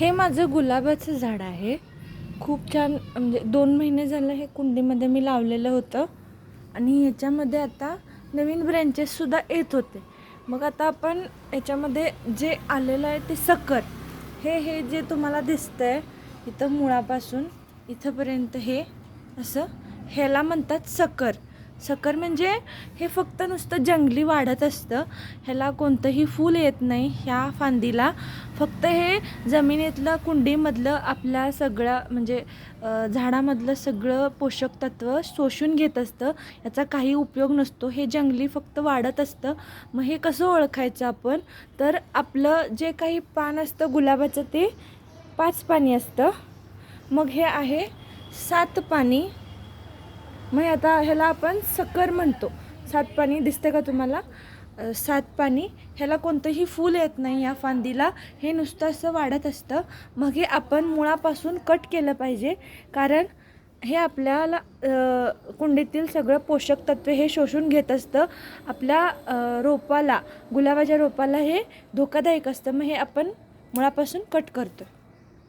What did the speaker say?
हे माझं गुलाबाचं झाड आहे. खूप छान म्हणजे दोन महिने झालं हे कुंडीमध्ये मी लावलेलं होतं. आणि ह्याच्यामध्ये आता नवीन ब्रँचेससुद्धा येत होते. मग आता आपण याच्यामध्ये जे आलेलं आहे ते सक्कर हे हे जे तुम्हाला दिसतं आहे इथं मुळापासून इथंपर्यंत हे असं ह्याला म्हणतात सक्कर सखर म्हणजे हे फक्त नुसतं जंगली वाढत असतं. ह्याला कोणतंही फूल येत नाही ह्या फांदीला. फक्त हे जमिनीतलं कुंडीमधलं आपल्या सगळं म्हणजे झाडामधलं सगळं पोषक तत्व शोषून घेत असतं. याचा काही उपयोग नसतो. हे जंगली फक्त वाढत असतं. मग हे कसं ओळखायचं आपण? तर आपलं जे काही पान असतं गुलाबाचं ते पाच पाणी असतं. मग हे आहे सात पाणी. मग आता ह्याला आपण सकर म्हणतो. सात पाणी दिसतं का तुम्हाला? सात पाणी. ह्याला कोणतंही फूल येत नाही या फांदीला. हे नुसतं असं वाढत असतं. मग हे आपण मुळापासून कट केलं पाहिजे. कारण हे आपल्याला कुंडीतील सगळं पोषक तत्व हे शोषून घेत असतं. आपल्या रोपाला गुलाबाच्या रोपाला हे धोकादायक असतं. मग हे आपण मुळापासून कट करतो.